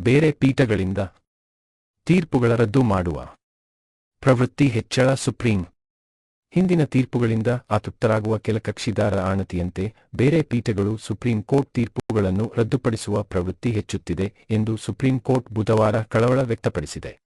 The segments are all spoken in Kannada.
ಬೇರೆ ಪೀಠಗಳಿಂದ ತೀರ್ಪುಗಳ ರದ್ದು ಮಾಡುವ. ಪ್ರವೃತ್ತಿ ಹೆಚ್ಚಳ ಸುಪ್ರೀಂ. ಹಿಂದಿನ ತೀರ್ಪುಗಳಿಂದ ಅತೃಪ್ತರಾಗುವ ಕೆಲ ಕಕ್ಷಿದಾರ ಆಣತಿಯಂತೆ ಬೇರೆ ಪೀಠಗಳು ಸುಪ್ರೀಂ ಕೋರ್ಟ್ ತೀರ್ಪುಗಳನ್ನು ರದ್ದುಪಡಿಸುವ ಪ್ರವೃತ್ತಿ ಹೆಚ್ಚುತ್ತಿದೆ ಎಂದು ಸುಪ್ರೀಂ ಕೋರ್ಟ್ ಬುಧವಾರ ಕಳವಳ ವ್ಯಕ್ತಪಡಿಸಿದೆ.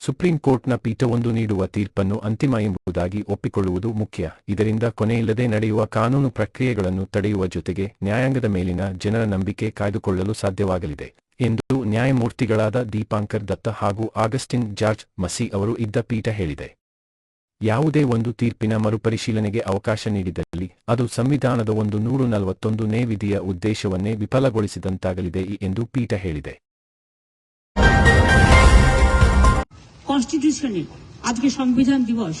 ಸುಪ್ರೀಂ ಕೋರ್ಟ್ನ ಪೀಠವೊಂದು ನೀಡುವ ತೀರ್ಪನ್ನು ಅಂತಿಮ ಎಂಬುದಾಗಿ ಒಪ್ಪಿಕೊಳ್ಳುವುದು ಮುಖ್ಯ. ಇದರಿಂದ ಕೊನೆಯಿಲ್ಲದೆ ನಡೆಯುವ ಕಾನೂನು ಪ್ರಕ್ರಿಯೆಗಳನ್ನು ತಡೆಯುವ ಜೊತೆಗೆ ನ್ಯಾಯಾಂಗದ ಮೇಲಿನ ಜನರ ನಂಬಿಕೆ ಕಾಯ್ದುಕೊಳ್ಳಲು ಸಾಧ್ಯವಾಗಲಿದೆ. ಎಂದು ನ್ಯಾಯಮೂರ್ತಿಗಳಾದ ದೀಪಾಂಕರ್ ದತ್ತ ಹಾಗೂ ಆಗಸ್ಟಿನ್ ಜಾರ್ಜ್ ಮಸಿ ಅವರು ಇದ್ದ ಪೀಠ ಹೇಳಿದೆ ಯಾವುದೇ ಒಂದು ತೀರ್ಪಿನ ಮರುಪರಿಶೀಲನೆಗೆ ಅವಕಾಶ ನೀಡಿದಲ್ಲಿ ಅದು ಸಂವಿಧಾನದ ಒಂದು ನೂರು ನಲವತ್ತೊಂದು ನೇ ವಿಧಿಯ ಉದ್ದೇಶವನ್ನೇ ವಿಫಲಗೊಳಿಸಿದಂತಾಗಲಿದೆ ಎಂದು ಪೀಠ ಹೇಳಿದೆ কনস্টিটিউশনে আজকে সংবিধান দিবস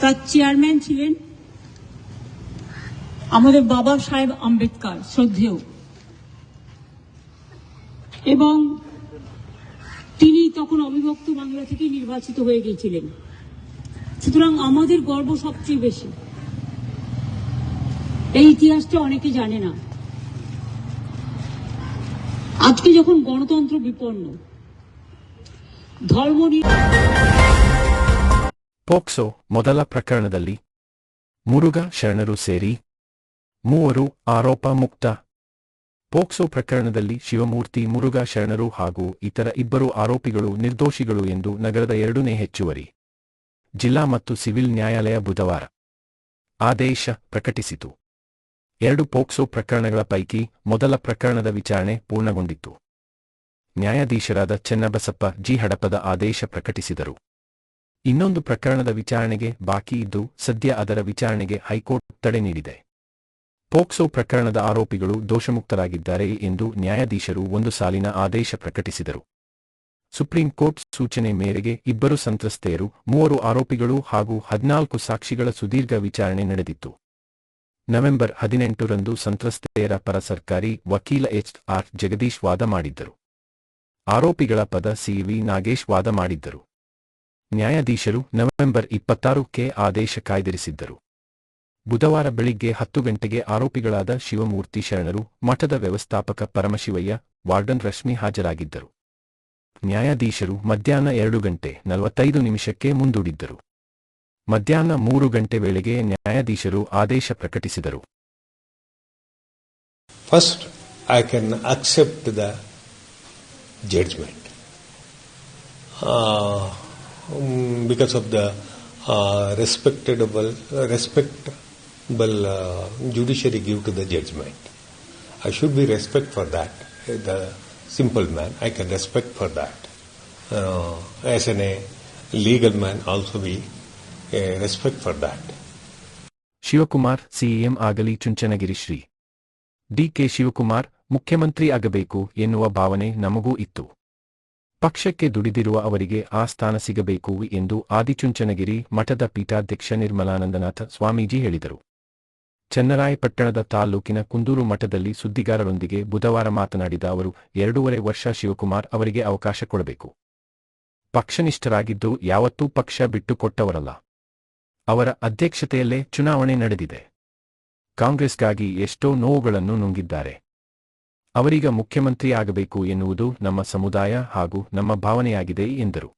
তার চেয়ারম্যান ছিলেন আমাদের বাবা সাহেব আম্বেদকর শ্রদ্ধেয় এবং তিনি তখন অবিভক্ত বাংলা থেকে নির্বাচিত হয়ে গিয়েছিলেন সুতরাং আমাদের গর্ব সবচেয়ে বেশি এই ইতিহাসটা অনেকে জানে না আজকে যখন গণতন্ত্র বিপন্ন ধর্ম নিয়ে ಪೋಕ್ಸೋ ಮೊದಲ ಪ್ರಕರಣದಲ್ಲಿ ಮುರುಘಾ ಶರಣರು ಸೇರಿ ಮೂವರು ಆರೋಪ ಮುಕ್ತ ಪೋಕ್ಸೋ ಪ್ರಕರಣದಲ್ಲಿ ಶಿವಮೂರ್ತಿ, ಮುರುಘಾ ಶರಣರು ಹಾಗೂ ಇತರ ಇಬ್ಬರು ಆರೋಪಿಗಳು ನಿರ್ದೋಷಿಗಳು ಎಂದು ನಗರದ ಎರಡನೇ ಹೆಚ್ಚುವರಿ ಜಿಲ್ಲಾ ಮತ್ತು ಸಿವಿಲ್ ನ್ಯಾಯಾಲಯ ಬುಧವಾರ ಆದೇಶ ಪ್ರಕಟಿಸಿತು. ಎರಡು ಪೋಕ್ಸೋ ಪ್ರಕರಣಗಳ ಪೈಕಿ ಮೊದಲ ಪ್ರಕರಣದ ವಿಚಾರಣೆ ಪೂರ್ಣಗೊಂಡಿತ್ತು. ನ್ಯಾಯಾಧೀಶರಾದ ಚೆನ್ನಬಸಪ್ಪ ಜಿ ಹಡಪದ ಆದೇಶ ಪ್ರಕಟಿಸಿದರು. ಇನ್ನೊಂದು ಪ್ರಕರಣದ ವಿಚಾರಣೆಗೆ ಬಾಕಿ ಇದ್ದು ಸದ್ಯ ಅದರ ವಿಚಾರಣೆಗೆ ಹೈಕೋರ್ಟ್ ತಡೆ ನೀಡಿದೆ. ಪೋಕ್ಸೋ ಪ್ರಕರಣದ ಆರೋಪಿಗಳು ದೋಷಮುಕ್ತರಾಗಿದ್ದಾರೆ ಎಂದು ನ್ಯಾಯಾಧೀಶರು ಒಂದು ಸಾಲಿನ ಆದೇಶ ಪ್ರಕಟಿಸಿದರು. ಸುಪ್ರೀಂ ಕೋರ್ಟ್ ಸೂಚನೆ ಮೇರೆಗೆ ಇಬ್ಬರು ಸಂತ್ರಸ್ತೆಯರು, ಮೂವರು ಆರೋಪಿಗಳು ಹಾಗೂ ಹದಿನಾಲ್ಕು ಸಾಕ್ಷಿಗಳ ಸುದೀರ್ಘ ವಿಚಾರಣೆ ನಡೆದಿತ್ತು. ನವೆಂಬರ್ ಹದಿನೆಂಟರಂದು ಸಂತ್ರಸ್ತೆಯರ ಪರ ಸರ್ಕಾರಿ ವಕೀಲ ಎಚ್. ಆರ್. ಜಗದೀಶ್ ವಾದ ಮಾಡಿದ್ದರು. ಆರೋಪಿಗಳ ಪದ ಸಿವಿ ನಾಗೇಶ್ ವಾದ ಮಾಡಿದ್ದರು. ನ್ಯಾಯಾಧೀಶರು ನವೆಂಬರ್ ಇಪ್ಪತ್ತಾರಕ್ಕೆ ಆದೇಶ ಕಾಯ್ದಿರಿಸಿದ್ದರು. ಬುಧವಾರ ಬೆಳಿಗ್ಗೆ ಹತ್ತು ಗಂಟೆಗೆ ಆರೋಪಿಗಳಾದ ಶಿವಮೂರ್ತಿ ಶರಣರು, ಮಠದ ವ್ಯವಸ್ಥಾಪಕ ಪರಮಶಿವಯ್ಯ, ವಾರ್ಡನ್ ರಶ್ಮಿ ಹಾಜರಾಗಿದ್ದರು. ನ್ಯಾಯಾಧೀಶರು ಮಧ್ಯಾಹ್ನ ಎರಡು ಗಂಟೆ ನಲವತ್ತೈದು ನಿಮಿಷಕ್ಕೆ ಮುಂದೂಡಿದ್ದರು. ಮಧ್ಯಾಹ್ನ ಮೂರು ಗಂಟೆ ವೇಳೆಗೆ ನ್ಯಾಯಾಧೀಶರು ಆದೇಶ ಪ್ರಕಟಿಸಿದರು. First I can accept the judgement because of the respectable the ಬಲ್ judiciary give to the judgement I should be respect for that the simple man I can respect for that as an a legal man also be respect for that Shivakumar, CM ಆಗಲಿ ಚುಂಚನಗಿರಿ ಶ್ರೀ. ಡಿ ಕೆ ಶಿವಕುಮಾರ್, ಮುಖ್ಯಮಂತ್ರಿ ಆಗಬೇಕು ಎನ್ನುವ ಭಾವನೆ ನಮಗೂ ಇತ್ತು. ಪಕ್ಷಕ್ಕೆ ದುಡಿದಿರುವ ಅವರಿಗೆ ಆ ಸ್ಥಾನ ಸಿಗಬೇಕು ಎಂದು ಆದಿಚುಂಚನಗಿರಿ ಮಠದ ಪೀಠಾಧ್ಯಕ್ಷ ನಿರ್ಮಲಾನಂದನಾಥ ಸ್ವಾಮೀಜಿ ಹೇಳಿದರು. ಚನ್ನರಾಯಪಟ್ಟಣದ ತಾಲ್ಲೂಕಿನ ಕುಂದೂರು ಮಠದಲ್ಲಿ ಸುದ್ದಿಗಾರರೊಂದಿಗೆ ಬುಧವಾರ ಮಾತನಾಡಿದ ಅವರು, ಎರಡೂವರೆ ವರ್ಷ ಶಿವಕುಮಾರ್ ಅವರಿಗೆ ಅವಕಾಶ ಕೊಡಬೇಕು. ಪಕ್ಷನಿಷ್ಠರಾಗಿದ್ದು ಯಾವತ್ತೂ ಪಕ್ಷ ಬಿಟ್ಟುಕೊಟ್ಟವರಲ್ಲ ಅವರ ಅಧ್ಯಕ್ಷತೆಯಲ್ಲೇ ಚುನಾವಣೆ ನಡೆದಿದೆ. ಕಾಂಗ್ರೆಸ್ಗಾಗಿ ಎಷ್ಟೋ ನೋವುಗಳನ್ನು ನುಂಗಿದ್ದಾರೆ. ಅವರೀಗ ಮುಖ್ಯಮಂತ್ರಿ ಆಗಬೇಕು ಎನ್ನುವುದು ನಮ್ಮ ಸಮುದಾಯ ಹಾಗೂ ನಮ್ಮ ಭಾವನೆಯಾಗಿದೆ ಎಂದರು.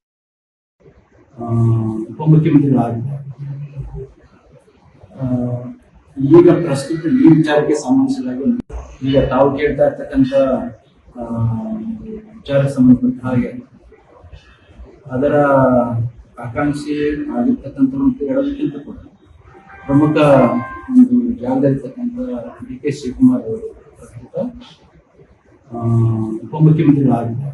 ಈಗ ಪ್ರಸ್ತುತ ಈ ವಿಚಾರಕ್ಕೆ ಸಂಬಂಧಿಸಿದಾಗ ಈಗ ತಾವು ಕೇಳ್ತಾ ಇರ್ತಕ್ಕಂಥ ವಿಚಾರ ಸಂಬಂಧಪಟ್ಟ ಹಾಗೆ ಅದರ ಆಕಾಂಕ್ಷೆ ಆಗಿರ್ತಕ್ಕಂಥವ್ರು ಅಂತ ಹೇಳೋದಕ್ಕಿಂತ ಕೂಡ ಪ್ರಮುಖ ಒಂದು ಜಾಗದಲ್ಲಿರ್ತಕ್ಕಂಥ ಡಿ ಕೆ ಶಿವಕುಮಾರ್ ಅವರು ಪ್ರಸ್ತುತ ಉಪಮುಖ್ಯಮಂತ್ರಿಗಳಾಗಿದ್ದಾರೆ.